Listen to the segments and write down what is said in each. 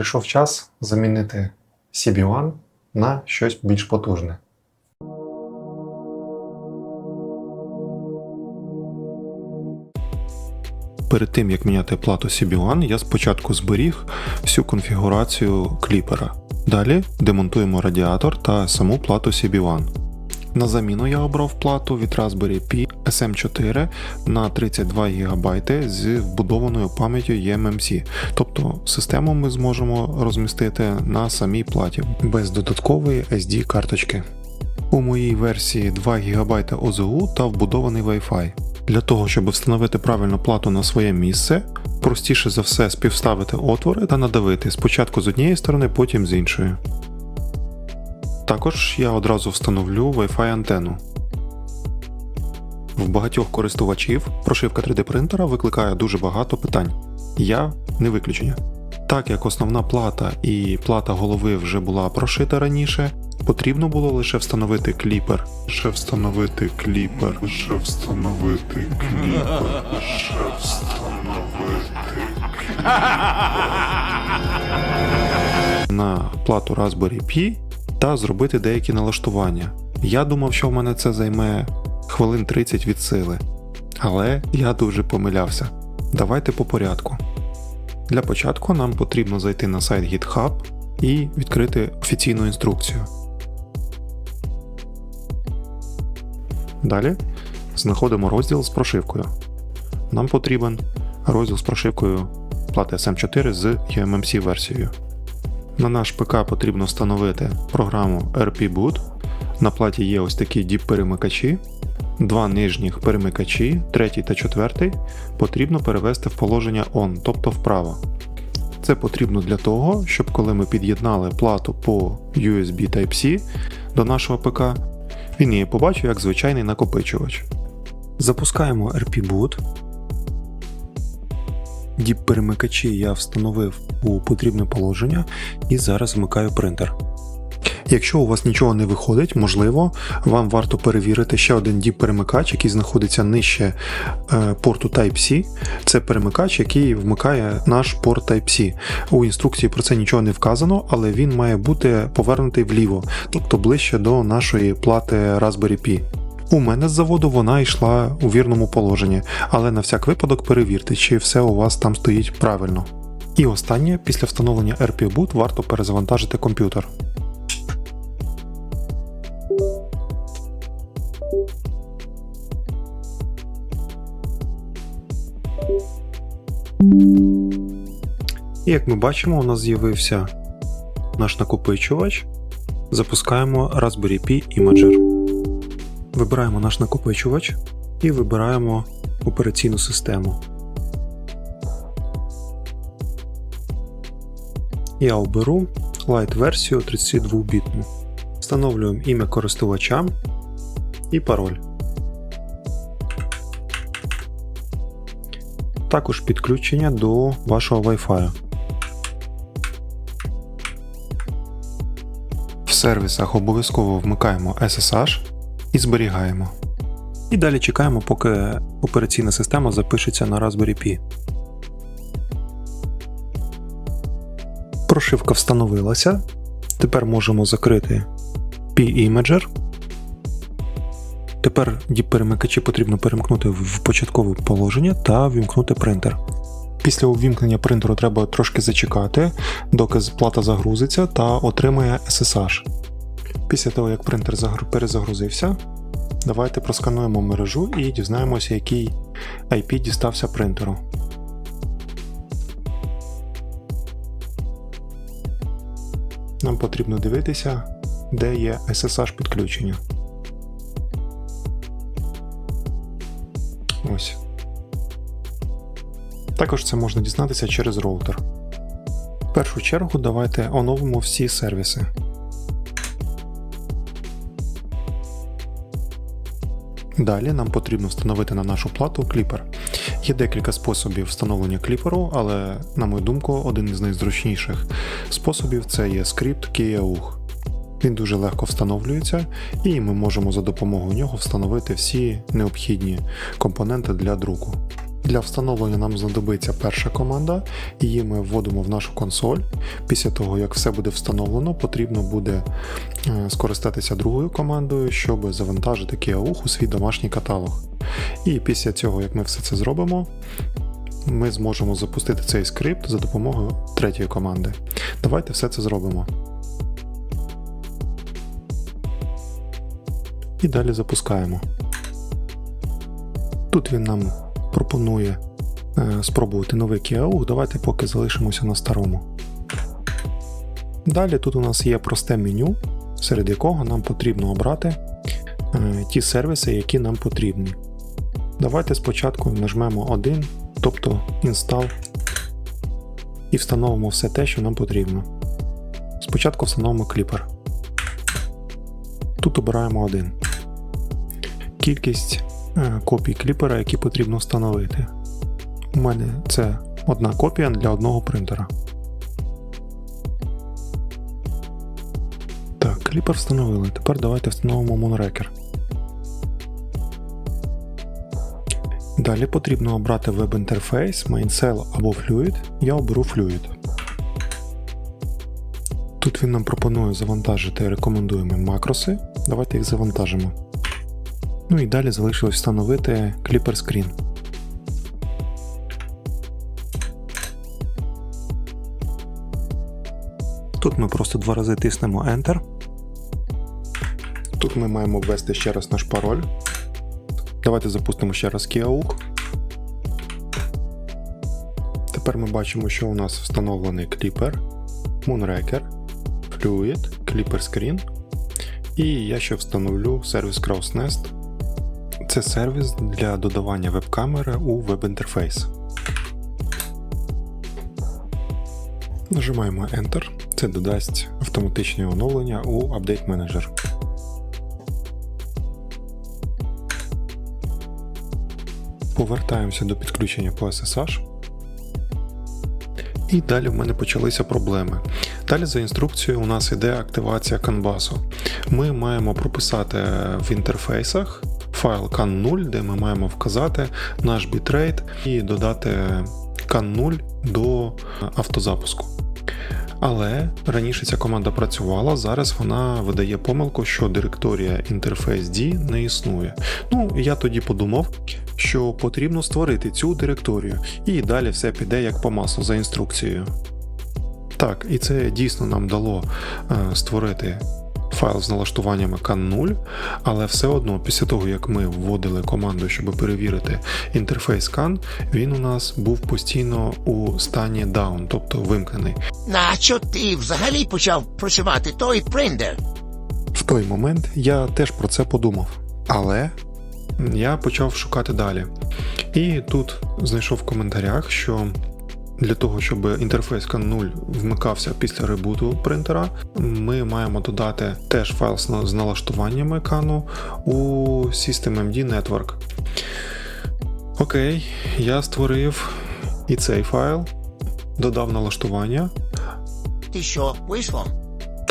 Прийшов час замінити CB1 на щось більш потужне. Перед тим як міняти плату CB1, я спочатку зберіг всю конфігурацію кліпера. Далі демонтуємо радіатор та саму плату CB1. На заміну я обрав плату від Raspberry Pi SM4 на 32 ГБ з вбудованою пам'яттю eMMC, тобто систему ми зможемо розмістити на самій платі без додаткової SD карточки. У моїй версії 2 ГБ OZU та вбудований Wi-Fi. Для того, щоб встановити правильну плату на своє місце, простіше за все співставити отвори та надавити спочатку з однієї сторони, потім з іншої. Також я одразу встановлю Wi-Fi антенну. В багатьох користувачів прошивка 3D принтера викликає дуже багато питань. Я не виключення. Так як основна плата і плата голови вже була прошита раніше, потрібно було лише встановити кліпер. Лише встановити кліпер. Лише встановити кліпер. Лише встановити на плату Raspberry Pi та зробити деякі налаштування. Я думав, що в мене це займе хвилин 30 від сили. Але я дуже помилявся. Давайте по порядку. Для початку нам потрібно зайти на сайт GitHub і відкрити офіційну інструкцію. Далі знаходимо розділ з прошивкою. Нам потрібен розділ з прошивкою плати SM4 з eMMC версією. На наш ПК потрібно встановити програму RP-Boot. На платі є ось такі діп-перемикачі, два нижніх перемикачі, третій та четвертий, потрібно перевести в положення ON, тобто вправо. Це потрібно для того, щоб коли ми під'єднали плату по USB Type-C до нашого ПК, він її побачив як звичайний накопичувач. Запускаємо RP-Boot. Діп-перемикачі я встановив у потрібне положення і зараз вмикаю принтер. Якщо у вас нічого не виходить, можливо, вам варто перевірити ще один діп-перемикач, який знаходиться нижче е, порту Type-C. Це перемикач, який вмикає наш порт Type-C. У інструкції про це нічого не вказано, але він має бути повернутий вліво, тобто ближче до нашої плати Raspberry Pi. У мене з заводу вона йшла у вірному положенні, але на всяк випадок перевірте, чи все у вас там стоїть правильно. І останнє, після встановлення RP-Boot варто перезавантажити комп'ютер. І як ми бачимо, у нас з'явився наш накопичувач. Запускаємо Raspberry Pi Imager. Вибираємо наш накопичувач і вибираємо операційну систему. Я оберу Lite версію 32-бітну. Встановлюємо ім'я користувача і пароль. Також підключення до вашого Wi-Fi. В сервісах обов'язково вмикаємо SSH і зберігаємо. І далі чекаємо, поки операційна система запишеться на Raspberry Pi. Прошивка встановилася. Тепер можемо закрити P-Imager. Тепер діп-перемикачі потрібно перемкнути в початкове положення та вімкнути принтер. Після увімкнення принтеру треба трошки зачекати, доки плата загрузиться та отримає SSH. Після того, як принтер перезагрузився, давайте проскануємо мережу і дізнаємося, який IP дістався принтеру. Нам потрібно дивитися, де є SSH підключення. Ось. Також це можна дізнатися через роутер. В першу чергу давайте оновимо всі сервіси. Далі нам потрібно встановити на нашу плату кліпер. Є декілька способів встановлення кліперу, але, на мою думку, один із найзручніших способів це є скрипт KiaUG. Він дуже легко встановлюється, і ми можемо за допомогою нього встановити всі необхідні компоненти для друку. Для встановлення нам знадобиться перша команда, її ми вводимо в нашу консоль. Після того, як все буде встановлено, потрібно буде е, скористатися другою командою, щоб завантажити KiaUG у свій домашній каталог. І після цього, як ми все це зробимо, ми зможемо запустити цей скрипт за допомогою третьої команди. Давайте все це зробимо. І далі запускаємо. Тут він нам пропонує е, спробувати новий KiaUG. Давайте поки залишимося на старому. Далі тут у нас є просте меню, серед якого нам потрібно обрати е, ті сервіси, які нам потрібні. Давайте спочатку нажмемо один, тобто Install, і встановимо все те, що нам потрібно. Спочатку встановимо кліпер. Тут обираємо один. Кількість копій кліпера, які потрібно встановити. У мене це одна копія для одного принтера. Так, кліпер встановили. Тепер давайте встановимо Moonraker. Далі потрібно обрати веб-інтерфейс, MainCell або Fluid. Я оберу Fluid. Тут він нам пропонує завантажити рекомендуємі макроси. Давайте їх завантажимо. Ну і далі залишилось встановити Clipper Screen. Тут ми просто два рази тиснемо Enter. Тут ми маємо ввести ще раз наш пароль. Давайте запустимо ще раз KiaUG. Тепер ми бачимо, що у нас встановлений Clipper, Moonraker, Fluid, Clipper Screen. І я ще встановлю сервіс CrossNest. Це сервіс для додавання веб-камери у веб-інтерфейс. Нажимаємо Enter. Це додасть автоматичне оновлення у Update Manager. Повертаємося до підключення по SSH. І далі в мене почалися проблеми. Далі за інструкцією у нас йде активація канбасу. Ми маємо прописати в інтерфейсах файл can0, де ми маємо вказати наш бітрейт і додати can0 до автозапуску. Але раніше ця команда працювала, зараз вона видає помилку, що директорія інтерфейс D не існує. Ну, я тоді подумав, що потрібно створити цю директорію, і далі все піде як по маслу за інструкцією. Так, і це дійсно нам дало е, створити файл з налаштуваннями can0, але все одно, після того, як ми вводили команду, щоб перевірити інтерфейс can, він у нас був постійно у стані down, тобто вимкнений. Нащо ти взагалі почав працювати той принтер? В той момент я теж про це подумав, але я почав шукати далі. І тут знайшов в коментарях, що для того, щоб інтерфейс CAN 0 вмикався після ребуту принтера, ми маємо додати теж файл з налаштуваннями CAN у SystemMD Network. Окей, я створив і цей файл, додав налаштування. Ти що, вийшло?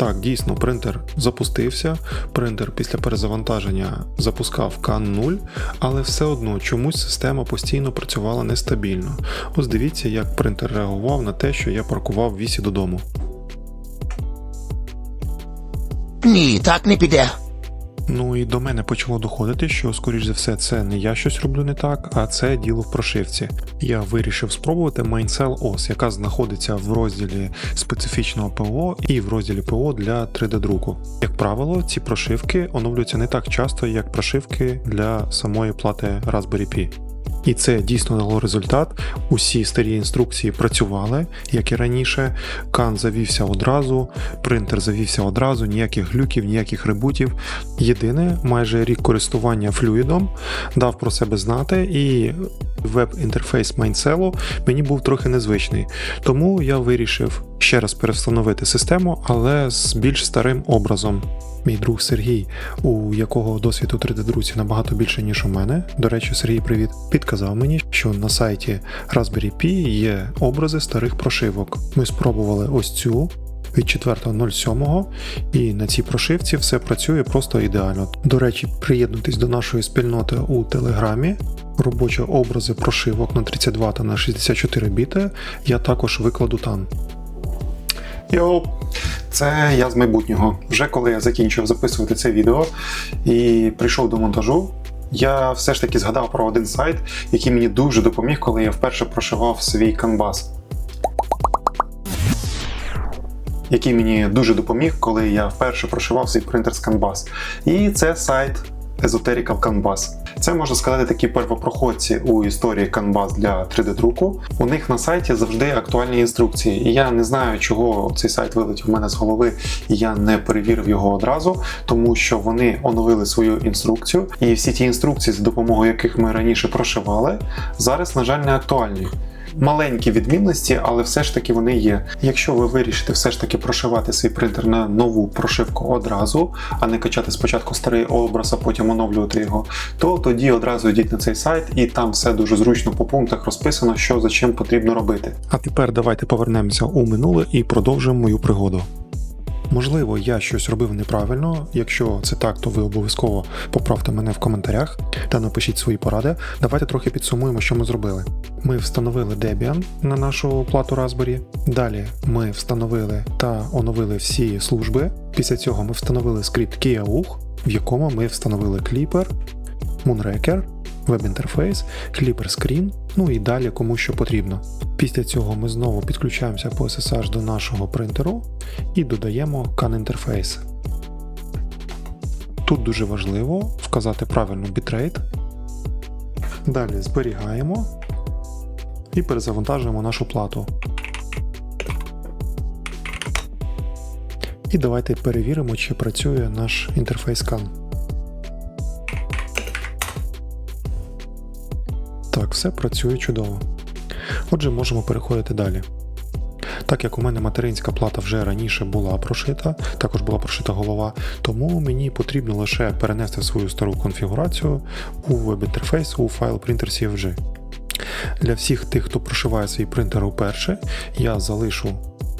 Так, дійсно, принтер запустився. Принтер після перезавантаження запускав CAN 0, але все одно чомусь система постійно працювала нестабільно. Ось дивіться, як принтер реагував на те, що я паркував вісі додому. Ні, так не піде. Ну і до мене почало доходити, що, скоріш за все, це не я щось роблю не так, а це діло в прошивці. Я вирішив спробувати MainCell OS, яка знаходиться в розділі специфічного ПО і в розділі ПО для 3D-друку. Як правило, ці прошивки оновлюються не так часто, як прошивки для самої плати Raspberry Pi. І це дійсно дало результат. Усі старі інструкції працювали, як і раніше. Кан завівся одразу, принтер завівся одразу, ніяких глюків, ніяких ребутів. Єдине, майже рік користування флюїдом дав про себе знати, і Веб-інтерфейс Майнселу мені був трохи незвичний, тому я вирішив ще раз перевстановити систему, але з більш старим образом. Мій друг Сергій, у якого досвід у 3D-друці набагато більше, ніж у мене. До речі, Сергій, привіт, підказав мені, що на сайті Raspberry Pi є образи старих прошивок. Ми спробували ось цю від 4.07 і на цій прошивці все працює просто ідеально. До речі, приєднуйтесь до нашої спільноти у Телеграмі. Робочі образи прошивок на 32 та на 64 біти я також викладу там. Йоу, це я з майбутнього. Вже коли я закінчив записувати це відео і прийшов до монтажу, я все ж таки згадав про один сайт, який мені дуже допоміг, коли я вперше прошивав свій канвас. Який мені дуже допоміг, коли я вперше прошивав свій принтер з Canvas. І це сайт Esoterical Canvas. Це можна сказати такі первопроходці у історії Canvas для 3D-друку. У них на сайті завжди актуальні інструкції. І я не знаю, чого цей сайт вилетів в мене з голови, і я не перевірив його одразу, тому що вони оновили свою інструкцію, і всі ті інструкції, за допомогою яких ми раніше прошивали, зараз, на жаль, не актуальні. Маленькі відмінності, але все ж таки вони є. Якщо ви вирішите все ж таки прошивати свій принтер на нову прошивку одразу, а не качати спочатку старий образ, а потім оновлювати його, то тоді одразу йдіть на цей сайт, і там все дуже зручно по пунктах розписано, що за чим потрібно робити. А тепер давайте повернемося у минуле і продовжимо мою пригоду. Можливо, я щось робив неправильно. Якщо це так, то ви обов'язково поправте мене в коментарях та напишіть свої поради. Давайте трохи підсумуємо, що ми зробили. Ми встановили Debian на нашу плату Raspberry. Далі ми встановили та оновили всі служби. Після цього ми встановили скрипт KiaUch, в якому ми встановили Clipper, Moonraker, веб-інтерфейс, Clipper Screen, ну і далі кому що потрібно. Після цього ми знову підключаємося по SSH до нашого принтеру і додаємо CAN інтерфейс. Тут дуже важливо вказати правильно бітрейт. Далі зберігаємо і перезавантажуємо нашу плату. І давайте перевіримо, чи працює наш інтерфейс CAN. Так, все працює чудово. Отже, можемо переходити далі. Так як у мене материнська плата вже раніше була прошита, також була прошита голова, тому мені потрібно лише перенести свою стару конфігурацію у веб-інтерфейс у файл printer.cfg. Для всіх тих, хто прошиває свій принтер уперше, я залишу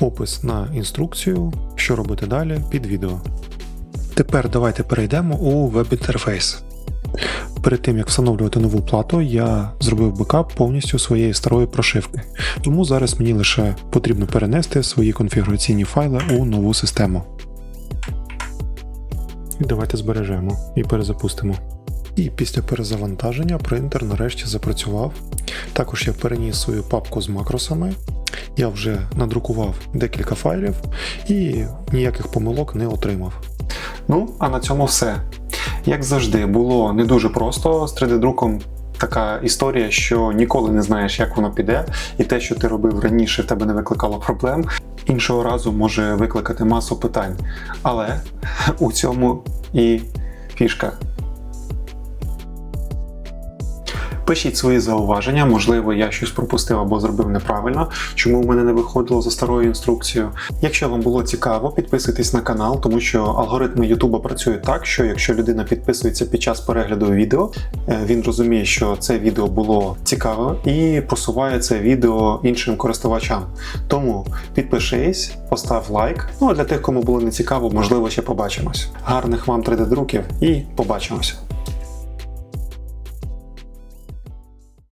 опис на інструкцію, що робити далі під відео. Тепер давайте перейдемо у веб-інтерфейс. Перед тим як встановлювати нову плату, я зробив бекап повністю своєї старої прошивки. Тому зараз мені лише потрібно перенести свої конфігураційні файли у нову систему. І давайте збережемо і перезапустимо. І після перезавантаження принтер нарешті запрацював. Також я переніс свою папку з макросами. Я вже надрукував декілька файлів і ніяких помилок не отримав. Ну, а на цьому все. Як завжди, було не дуже просто з 3D-друком. Така історія, що ніколи не знаєш, як воно піде, і те, що ти робив раніше, в тебе не викликало проблем. Іншого разу може викликати масу питань. Але у цьому і фішка. Пишіть свої зауваження, можливо, я щось пропустив або зробив неправильно, чому в мене не виходило за старою інструкцією. Якщо вам було цікаво, підписуйтесь на канал, тому що алгоритми Ютуба працюють так, що якщо людина підписується під час перегляду відео, е, він розуміє, що це відео було цікаве і просуває це відео іншим користувачам. Тому підпишись, постав лайк. Ну а для тих, кому було не цікаво, можливо, ще побачимось. Гарних вам 3D-друків і побачимося!